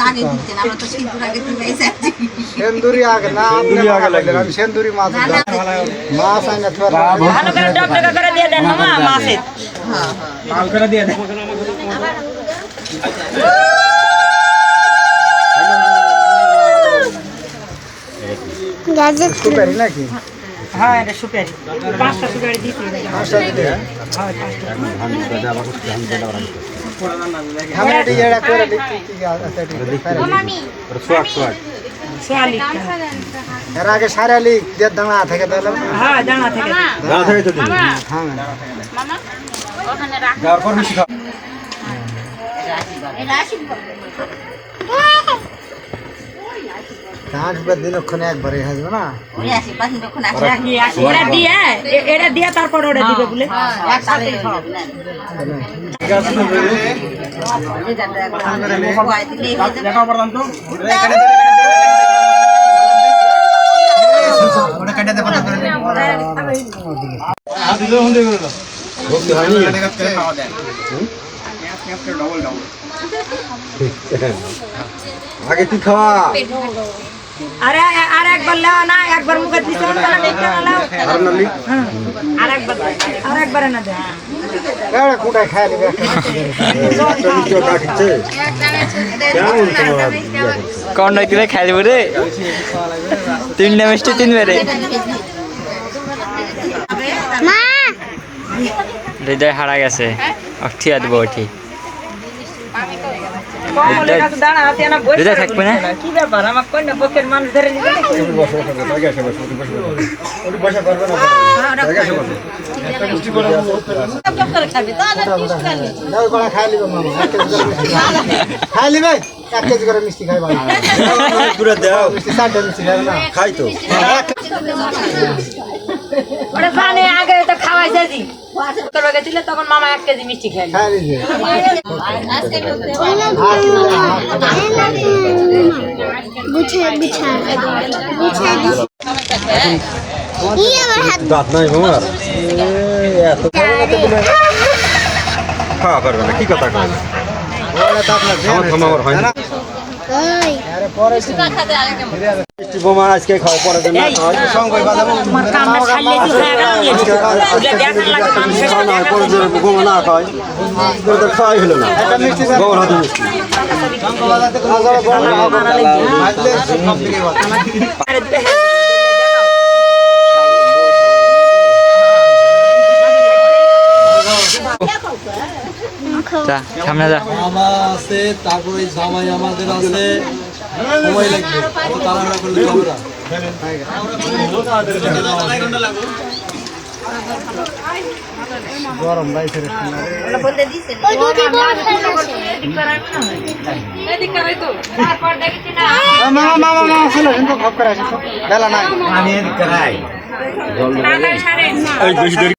আগে আগে সেন্দুরি আগে না আপনি মাথা বললেন, আমি সেন্দুরি করে দিয়ে দেন সুপারি নাকি? হ্যাঁ এটা সুপারি। পাঁচটা সুপারি দিতে পাঁচটা দিতে আমরা এটি এড়া করে লিখতে কি আছে এটি সোয়ালি এর আগে সারা লিখ দেড় দানা থেকে দিলাম হ্যাঁ জানা থেকে। হ্যাঁ আসবে দিনক্ষণে একবারে আসবে না ঘুরে আসি পাঁচ যখন আসি দিয়ে আসি। এটা দিয়ে এটা দিয়ে তারপর ওটা দিবে বলে? একসাথে সব। আগে তুই খাওয়া? আরে আর একবার লাও না একবার মুখে দিছে লাও আর না লিখ আর একবার আর একবার না দে এড়া কুটায় খাই নেবে একটা নিচে ডাকছে কেমন তোমার কোনটা কিরে খেলব রে তিনটা মিষ্টি তিন বেড়ে। হৃদয় হারা গেছে। অঠিয়া দেবো ওঠি হৃদয় থাকবে না? কি ব্যাপার? আমার কোন না মানুষ ধরে নিবে নাকি? দাও কড়া খাই লিবে মামা এক কেজি করে মিষ্টি। খাই। খাই লিবে এক কেজি করে মিষ্টি খাই বাবা। পুরো দাও। মিষ্টি চারটে মিষ্টি খাই না খাই তো। ওটা জানে আগে তো খাওয়াইছে জি তোর আগে দিলে তখন মামা এক কেজি মিষ্টি খেয়ে হাত দাঁত নাই তোমার খাওয়া পারবে না কি কথা কয় আমার হয় না না খাওয়া সঙ্গে বাজাবো আমার কামটা ছাড়লে তুই হয়ে গেল ওগুলো দেখার লাগে মানুষ খাওয়া না পরে যে বোমা না খায় তোর তো খাওয়াই হলো না মিষ্টি বোমার হাতে মিষ্টি বাজাতে বাজারে বড় না হবে ভাজলে সব দিকে বাজে যা সামনে যা। মামা আছে তারপরে জামাই আমাদের আছে। সময় লাগবে তাড়াহুড়া করলে হবে না। গরম বেলা নাই দেরি